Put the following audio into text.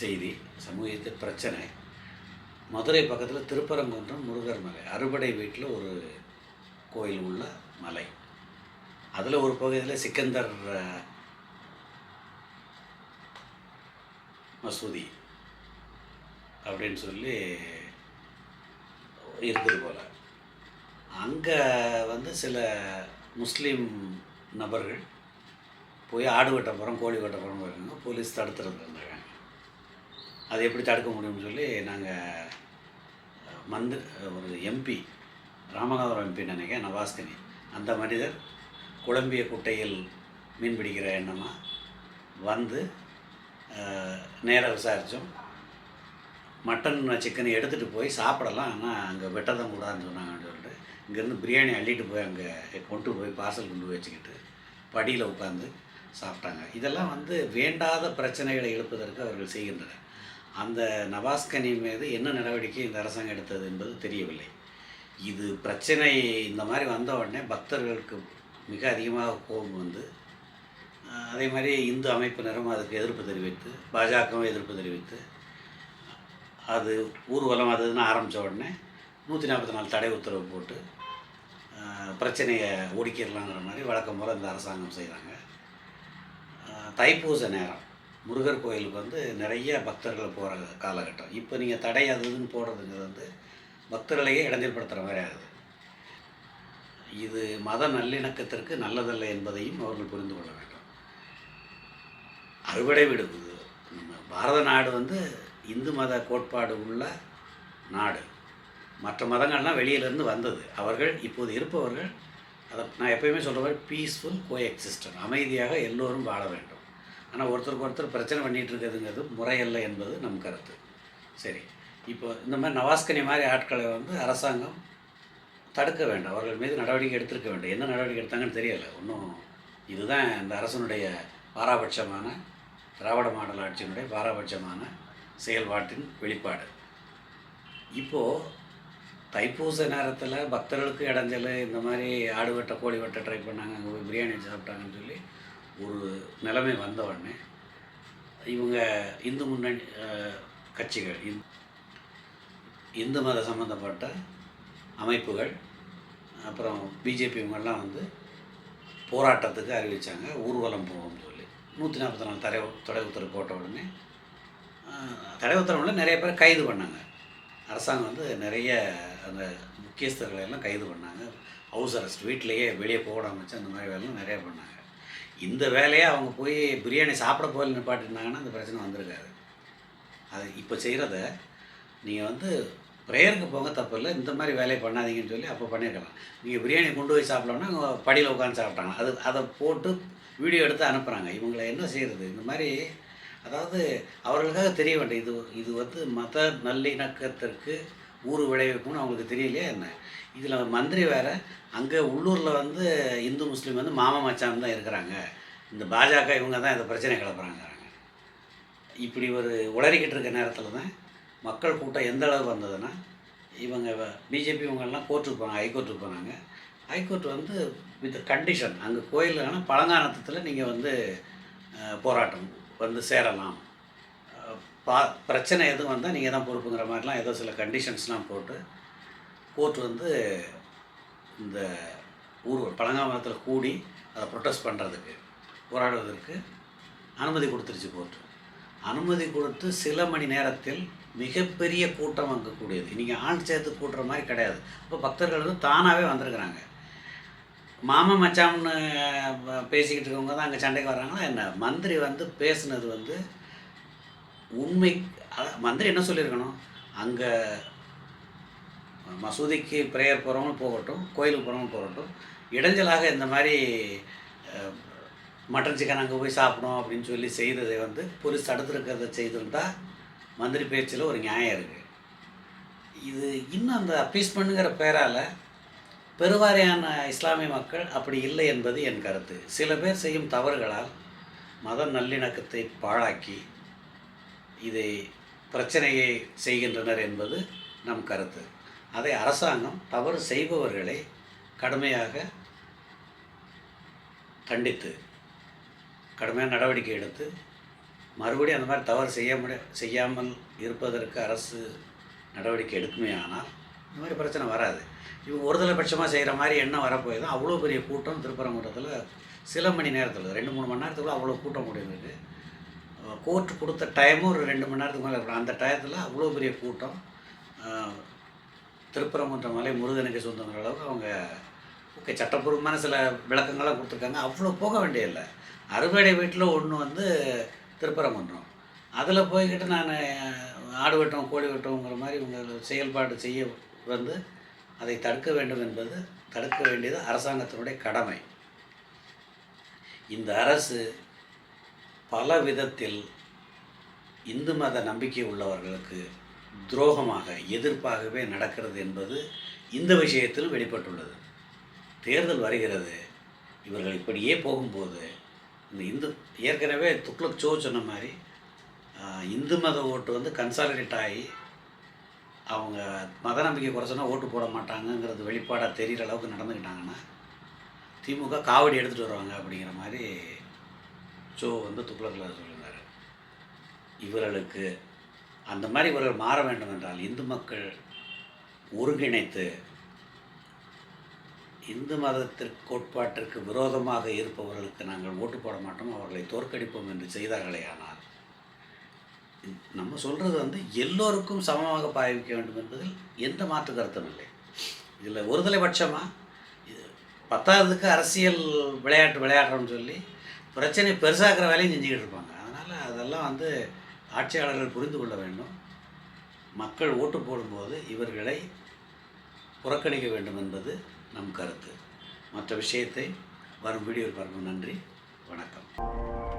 செய்தி சமூகத்து பிரச்சனை. மதுரை பக்கத்தில் திருப்பரங்குன்றம் முருகர் மலை. அறுபடை வீட்டில் ஒரு கோயில் உள்ள மலை. அதில் ஒரு பகுதியில் சிக்கந்தர் மசூதி அப்படின்னு சொல்லி இருக்குது போல். அங்கே வந்து சில முஸ்லீம் நபர்கள் போய் ஆடு வெட்ட போகிறோம் கோழி வெட்ட போகிறோம் இருக்காங்க. போலீஸ் தடுத்துருந்துருந்தாங்க அது எப்படி தடுக்க முடியும்னு சொல்லி நாங்கள் மந்திர ஒரு எம்பி ராமநாதபுரம் எம்பி நினைக்கிறேன் நவாஸ்கனி. அந்த மனிதர் குழம்பிய குட்டையில் மீன் பிடிக்கிற எண்ணமாக வந்து நேராக விசாரித்தோம் மட்டன் சிக்கன் எடுத்துகிட்டு போய் சாப்பிடலாம் ஆனால் அங்கே வெட்டதான் கூடாதுன்னு சொன்னாங்கன்னு சொல்லிட்டு இங்கேருந்து பிரியாணி அள்ளிட்டு போய் அங்கே கொண்டு போய் பார்சல் கொண்டு போய் வச்சுக்கிட்டு படியில் உட்காந்து சாப்பிட்டாங்க. இதெல்லாம் வந்து வேண்டாத பிரச்சனைகளை எழுப்பதற்கு அவர்கள் செய்கின்றனர். அந்த நவாஸ்கனின் மீது என்ன நடவடிக்கை இந்த அரசாங்கம் எடுத்தது என்பது தெரியவில்லை. இது பிரச்சனை இந்த மாதிரி வந்த உடனே பக்தர்களுக்கு மிக அதிகமாக கோபம் வந்து அதே மாதிரி இந்து அமைப்பினரும் அதுக்கு எதிர்ப்பு தெரிவித்து பாஜகவும் எதிர்ப்பு தெரிவித்து அது ஊர்வலம் அது ஆரம்பித்த உடனே நூற்றி நாற்பத்தி நாலு தடை உத்தரவு போட்டு பிரச்சனையை ஒடுக்கிடலாங்கிற மாதிரி வழக்கம் போல் இந்த அரசாங்கம் செய்கிறாங்க தைப்பூச நேரம். முருகர் கோயிலுக்கு வந்து நிறைய பக்தர்கள் போகிற காலகட்டம். இப்போ நீங்கள் தடை அது இதுன்னு போடுறதுங்கிறது வந்து பக்தர்களையே இடைஞ்சல்படுத்துகிற மாதிரி ஆகுது. இது மத நல்லிணக்கத்திற்கு நல்லதல்ல என்பதையும் அவர்கள் புரிந்து கொள்ள வேண்டும். அறுவடை விடுவது. நம்ம பாரத நாடு வந்து இந்து மத கோட்பாடு உள்ள நாடு. மற்ற மதங்கள்லாம் வெளியிலேருந்து வந்தது. அவர்கள் இப்போது இருப்பவர்கள் அதை நான் எப்பயுமே சொல்கிற மாதிரி பீஸ்ஃபுல் கோ எக்ஸிஸ்டன் அமைதியாக எல்லோரும் வாழ வேண்டும். ஆனால் ஒருத்தருக்கு ஒருத்தர் பிரச்சனை பண்ணிகிட்டு இருக்கிறதுங்கிறது முறையல்ல என்பது நம் கருத்து. சரி. இப்போ இந்த மாதிரி நவாஸ்கனி மாதிரி ஆட்களை வந்து அரசாங்கம் தடுக்க வேண்டும். அவர்கள் மீது நடவடிக்கை எடுத்திருக்க வேண்டும். என்ன நடவடிக்கை எடுத்தாங்கன்னு தெரியலை. ஒன்றும் இதுதான் இந்த அரசனுடைய பாராபட்சமான திராவிட மாடல் ஆட்சியினுடைய பாராபட்சமான செயல்பாட்டின் வெளிப்பாடு. இப்போது தைப்பூச நேரத்தில் பக்தர்களுக்கு இடைஞ்சல் இந்த மாதிரி ஆடு வெட்ட கோழி வெட்ட ட்ரை பண்ணாங்க. அங்கே போய் பிரியாணி வச்சு சாப்பிட்டாங்கன்னு சொல்லி ஒரு நிலைமை வந்தவுடனே இவங்க இந்து முன்னணி கட்சிகள் இந்- இந்து மத சம்மந்தப்பட்ட அமைப்புகள் அப்புறம் பிஜேபி இவங்கெல்லாம் வந்து போராட்டத்துக்கு அறிவித்தாங்க ஊர்வலம் போகணும்னு சொல்லி. நூற்றி நாற்பத்தி நாலு தடை தடை உத்தரவு போட்ட உடனே தடை உத்தரவுல நிறைய பேர் கைது பண்ணாங்க. அரசாங்கம் வந்து நிறைய அந்த முக்கியஸ்தர்களை எல்லாம் கைது பண்ணாங்க. ஹவுஸ் அரெஸ்ட் வீட்டிலேயே வெளியே போக வச்சு அந்த மாதிரி வேலைலாம் நிறைய பண்ணாங்க. இந்த வேலையை அவங்க போய் பிரியாணி சாப்பிட போய் நிப்பாட்டிருந்தாங்கன்னா அந்த பிரச்சனை வந்திருக்காது. அது இப்போ செய்கிறத நீங்கள் வந்து ப்ரேயருக்கு போங்க தப்பு இல்லை இந்த மாதிரி வேலையை பண்ணாதீங்கன்னு சொல்லி அப்போ பண்ணியிருக்கலாம் நீங்கள் பிரியாணி கொண்டு போய் சாப்பிட்லாம்னா அவங்க படியில் உட்காந்து சாப்பிட்டாங்க அது அதை போட்டு வீடியோ எடுத்து அனுப்புகிறாங்க இவங்களை என்ன செய்கிறது இந்த மாதிரி அதாவது அவர்களுக்காக தெரிய வேண்டிய இது இது வந்து மத நல்லிணக்கத்திற்கு ஊர் விளைவிக்கும்னு அவங்களுக்கு தெரியலையா என்ன? இதில் மந்திரி வேறு அங்கே உள்ளூரில் வந்து இந்து முஸ்லீம் வந்து மாமா மச்சான் தான் இருக்கிறாங்க. இந்த பாஜக இவங்க தான் இந்த பிரச்சனை கிளப்புறாங்கிறாங்க. இப்படி ஒரு உளறிக்கிட்டு இருக்க நேரத்தில் தான் மக்கள் கூட்டம் எந்த அளவுக்கு வந்ததுன்னா இவங்க பிஜேபி இவங்கெல்லாம் கோர்ட்டுக்கு போனாங்க ஹைகோர்ட்டுக்கு போனாங்க. ஹைகோர்ட் வந்து வித் கண்டிஷன் அங்கே கோயிலுக்கான பழங்கானத்தில் நீங்கள் வந்து போராட்டம் வந்து சேரலாம். பா பிரச்சனை எதுவும் வந்தால் நீங்கள் தான் பொறுப்புங்கிற மாதிரிலாம் ஏதோ சில கண்டிஷன்ஸ்லாம் போட்டு கோர்ட் வந்து இந்த ஊர் பழங்காமரத்தில் கூடி அதை ப்ரொட்டஸ்ட் பண்ணுறதுக்கு போராடுவதற்கு அனுமதி கொடுத்துருச்சு கோர்ட்டு அனுமதி கொடுத்து சில மணி நேரத்தில் மிகப்பெரிய கூட்டம் வாங்கக்கூடியது நீங்கள் ஆள் சேர்த்து கூட்டுற மாதிரி கிடையாது. இப்போ பக்தர்கள் வந்து தானாகவே வந்திருக்கிறாங்க. மாமன் மச்சாம்னு பேசிக்கிட்டு இருக்கவங்க தான் அங்கே சண்டைக்கு வர்றாங்களா என்ன? மந்திரி வந்து பேசுனது வந்து உண்மை மந்திரி என்ன சொல்லியிருக்கணும்? அங்கே மசூதிக்கு ப்ரேயர் போகிறவங்க போகட்டும் கோயிலுக்கு போகிறவங்க போகட்டும் இடைஞ்சலாக இந்த மாதிரி மட்டன் சிக்கன் அங்கே போய் சாப்பிடும் அப்படின்னு சொல்லி செய்ததை வந்து போலீஸ் தடுத்துருக்கிறத செய்திருந்தால் மந்திரி பேச்சில் ஒரு நியாயம் இருக்குது இது இன்னும் அந்த அப்பீஸ்மெண்ட்டுங்கிற பேரால் பெருவாரியான இஸ்லாமிய மக்கள் அப்படி இல்லை என்பது என் கருத்து. சில பேர் செய்யும் தவறுகளால் மத நல்லிணக்கத்தை பாழாக்கி இதை பிரச்சனையை செய்கின்றனர் என்பது நம் கருத்து. அதை அரசாங்கம் தவறு செய்பவர்களை கடுமையாக கண்டித்து கடுமையான நடவடிக்கை எடுத்து மறுபடியும் அந்த மாதிரி தவறு செய்ய முடிய செய்யாமல் இருப்பதற்கு அரசு நடவடிக்கை எடுக்குமே ஆனால் இந்த மாதிரி பிரச்சனை வராது. இவங்க ஒருதலை பட்சமாக செய்கிற மாதிரி எண்ணம் வரப்போய் அவ்வளோ பெரிய கூட்டம் திருப்பரங்குன்றத்தில் சில மணி நேரத்தில் ரெண்டு மூணு மணி நேரத்துக்குள்ள அவ்வளோ கூட்டம் முடிந்தது கோர்ட் கொடுத்த டைமும் ஒரு ரெண்டு மணி நேரத்துக்கு மேலே இருக்கணும் அந்த டயத்தில் அவ்வளோ பெரிய கூட்டம். திருப்பரங்குன்ற மலை முருகனுக்கு சொந்தங்கிற அளவுக்கு அவங்க ஓகே சட்டப்பூர்வமான சில விளக்கங்களாக கொடுத்துருக்காங்க. அவ்வளோ போக வேண்டியதில்லை. அறுவடை வீட்டில் ஒன்று வந்து திருப்பரங்குன்றம். அதில் போய்கிட்டு நான் ஆடு வெட்டம் கோழி வெட்டம்ங்கிற மாதிரி இவங்க செயல்பாடு செய்ய வந்து அதை தடுக்க வேண்டும் என்பது தடுக்க வேண்டியது அரசாங்கத்தினுடைய கடமை. இந்த அரசு பல விதத்தில் இந்து மத நம்பிக்கை உள்ளவர்களுக்கு துரோகமாக எதிர்ப்பாகவே நடக்கிறது என்பது இந்த விஷயத்தில் வெளிப்பட்டுள்ளது. தேர்தல் வருகிறது. இவர்கள் இப்படியே போகும்போது இந்த இந்து ஏற்கனவே துக்ளக் சோ சொன்ன மாதிரி இந்து மத ஓட்டு வந்து கன்சாலிடேட் ஆகி அவங்க மத நம்பிக்கை குறைச்சோன்னா ஓட்டு போட மாட்டாங்கங்கிறது வெளிப்பாடாக தெரிகிற அளவுக்கு நடந்துக்கிட்டாங்கன்னா திமுக காவடி எடுத்துகிட்டு வருவாங்க அப்படிங்கிற மாதிரி சோ வந்து துக்ளக்கில் சொல்லியிருந்தார் இவர்களுக்கு அந்த மாதிரி இவர்கள் மாற வேண்டும் என்றால் இந்து மக்கள் ஒருங்கிணைத்து இந்து மதத்திற்கு கோட்பாட்டிற்கு விரோதமாக இருப்பவர்களுக்கு நாங்கள் ஓட்டு போட மாட்டோம் அவர்களை தோற்கடிப்போம் என்று செய்தார்களே ஆனால் நம்ம சொல்கிறது வந்து எல்லோருக்கும் சமமாக பாவிக்க வேண்டும் என்பதில் எந்த மாற்று கருத்தும் இல்லை. இதில் ஒருதலை பட்சமாக இது பத்தாவதுக்கு அரசியல் விளையாட்டு விளையாடுறோம்னு சொல்லி பிரச்சனை பெருசாகிற வேலையும் செஞ்சுக்கிட்டு இருப்பாங்க. அதனால் அதெல்லாம் வந்து ஆட்சியாளர்கள் புரிந்து கொள்ள வேண்டும். மக்கள் ஓட்டு போடும்போது இவர்களை புறக்கணிக்க வேண்டும் என்பது நம் கருத்து. மற்ற விஷயத்தை வரும் வீடியோவில் பார்க்கும் நன்றி. வணக்கம்.